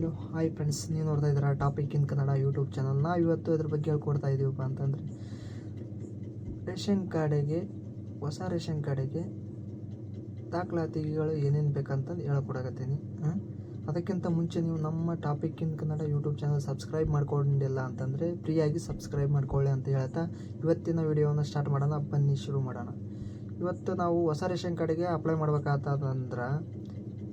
Hello hi friends ನೀವು ನೋಡ್ತಾ ಇದ್ದೀರಾ topic in Kannada YouTube channel ನಾವು ಇವತ್ತು ಇದ್ರ ಬಗ್ಗೆ ಹೇಳ್ಕೊಡ್ತಾ ಇದ್ದೀವಪ್ಪ ಅಂತಂದರೆ, ರೇಷನ್ ಕಾರ್ಡಿಗೆ, ಹೊಸ ರೇಷನ್ ಕಾರ್ಡಿಗೆ ದಾಖಲಾತಿಗಳು ಏನೇನು ಬೇಕಂತಂದು ಹೇಳ್ಕೊಡಕತ್ತೀನಿ. ಅದಕ್ಕಿಂತ ಮುಂಚೆ ನೀವು ನಮ್ಮ topic in Kannada YouTube channel subscribe ಮಾಡ್ಕೊಂಡಿಲ್ಲ ಅಂತಂದರೆ ಫ್ರೀಯಾಗಿ ಸಬ್ಸ್ಕ್ರೈಬ್ ಮಾಡ್ಕೊಳ್ಳಿ ಅಂತ ಹೇಳ್ತಾ ಇವತ್ತಿನ ವಿಡಿಯೋನ ಸ್ಟಾರ್ಟ್ ಮಾಡೋಣ, ಬನ್ನಿ ಶುರು ಮಾಡೋಣ. ಇವತ್ತು ನಾವು ಹೊಸ ರೇಷನ್ ಕಾರ್ಡಿಗೆ ಅಪ್ಲೈ ಮಾಡಬೇಕಾದಂದ್ರೆ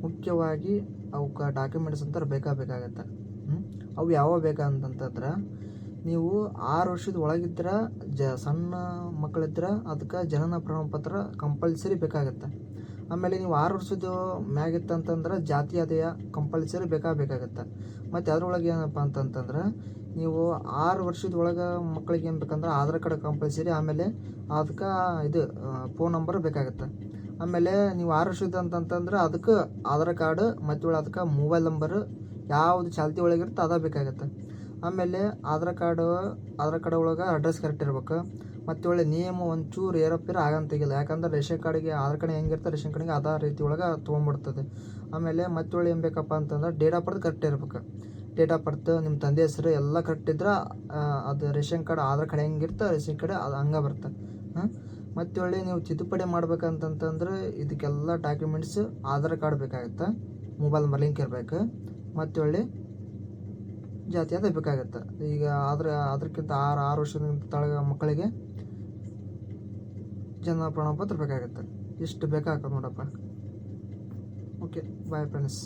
ಮುಖ್ಯವಾಗಿ ಅವಕ್ಕೆ ಡಾಕ್ಯುಮೆಂಟ್ಸ್ ಅಂತ ಬೇಕಾ ಬೇಕಾಗತ್ತೆ? ಅವು ಯಾವ ಬೇಕಂತಂತಂದ್ರೆ ನೀವು ಆರು ವರ್ಷದ ಒಳಗಿದ್ರೆ, ಜ ಸಣ್ಣ ಮಕ್ಕಳಿದ್ರೆ, ಅದಕ್ಕೆ ಜನನ ಪ್ರಮಾಣಪತ್ರ ಕಂಪಲ್ಸರಿ ಬೇಕಾಗತ್ತೆ. ಆಮೇಲೆ ನೀವು ಆರು ವರ್ಷದ ಮ್ಯಾಗಿತ್ತಂತಂದ್ರೆ ಜಾತಿ ಆದಾಯ ಕಂಪಲ್ಸರಿ ಬೇಕಾ ಬೇಕಾಗತ್ತೆ. ಮತ್ತು ಅದ್ರೊಳಗೆ ಏನಪ್ಪ ಅಂತಂತಂದ್ರೆ, ನೀವು ಆರು ವರ್ಷದ ಒಳಗೆ ಮಕ್ಕಳಿಗೆ ಏನು ಬೇಕಂದ್ರೆ ಆಧಾರ್ ಕಾರ್ಡ್ ಕಂಪಲ್ಸರಿ ಆಮೇಲೆ ಅದಕ್ಕೆ ಇದು ಫೋನ್ ನಂಬರ್ ಬೇಕಾಗತ್ತೆ. ಆಮೇಲೆ ನೀವು ಆರು ವರ್ಷದ ಅಂತಂತಂದ್ರೆ ಅದಕ್ಕೆ ಆಧಾರ್ ಕಾರ್ಡ್ ಮತ್ತು ಅದಕ್ಕೆ ಮೊಬೈಲ್ ನಂಬರ್ ಯಾವುದು ಚಾಲ್ತಿ ಒಳಗಿರುತ್ತೆ ಅದ ಬೇಕಾಗತ್ತೆ. ಆಮೇಲೆ ಆಧಾರ್ ಕಾರ್ಡ್ ಆಧಾರ್ ಕಾರ್ಡ್ ಒಳಗೆ ಅಡ್ರೆಸ್ ಕರೆಕ್ಟ್ ಇರ್ಬೇಕು. ಮತ್ತು ಒಳ್ಳೆ ನಿಯಮ ಒಂಚೂರು ಏರೋಪೇರು ಆಗಂತಾಗಿಲ್ಲ ಯಾಕಂದ್ರೆ ರೇಷನ್ ಕಾರ್ಡಿಗೆ ಆಧಾರ್ ಕಾರ್ಡ್ ಹೆಂಗಿರ್ತಾರೆ ರೇಷನ್ ಕಾರ್ಡಿಗೆ ಅದೇ ರೀತಿ ಒಳಗೆ ತೊಗೊಂಡ್ಬಿಡ್ತದೆ ಆಮೇಲೆ ಮತ್ತೊಳ್ಳೆ ಏನು ಬೇಕಪ್ಪ ಅಂತಂದ್ರೆ ಡೇಟ್ ಆಫ್ ಬರ್ತ್ ಕರೆಕ್ಟ್ ಇರ್ಬೇಕು. ಡೇಟ್ ಆಫ್ ಬರ್ತ್ ನಿಮ್ಮ ತಂದೆ ಹೆಸರು ಎಲ್ಲ ಕರೆಕ್ಟ್ ಇದ್ರೆ ಅದು ರೇಷನ್ ಕಾರ್ಡ್, ಆಧಾರ್ ಕಾರ್ಡ್ ಹೆಂಗಿರುತ್ತೆ ರೇಷನ್ ಕಾರ್ಡ್ ಅದು ಹಂಗೆ ಬರುತ್ತೆ. ಹಾಂ ಮತ್ತು ಒಳ್ಳೆ ನೀವು ತಿದ್ದುಪಡಿ ಮಾಡ್ಬೇಕಂತಂತಂದ್ರೆ ಇದಕ್ಕೆಲ್ಲ ಡಾಕ್ಯುಮೆಂಟ್ಸ್ ಆಧಾರ್ ಕಾರ್ಡ್ ಬೇಕಾಗುತ್ತೆ ಮೊಬೈಲ್ ನಂಬರ್ ಲಿಂಕ್ ಇರಬೇಕು. ಮತ್ತು ಒಳ್ಳೆ ಜಾತಿ ಅದೇ ಬೇಕಾಗುತ್ತೆ. ಈಗ ಆದ್ರೆ ಅದಕ್ಕಿಂತ ಆರು ಆರು ವರ್ಷದಿಂದ ತಳಗ ಮಕ್ಕಳಿಗೆ ಜನ ಪ್ರಮಾಣ ಪತ್ರ ಬೇಕಾಗುತ್ತೆ. ಇಷ್ಟು ಬೇಕಾಗತ್ತೆ ನೋಡಪ್ಪ. Okay bye friends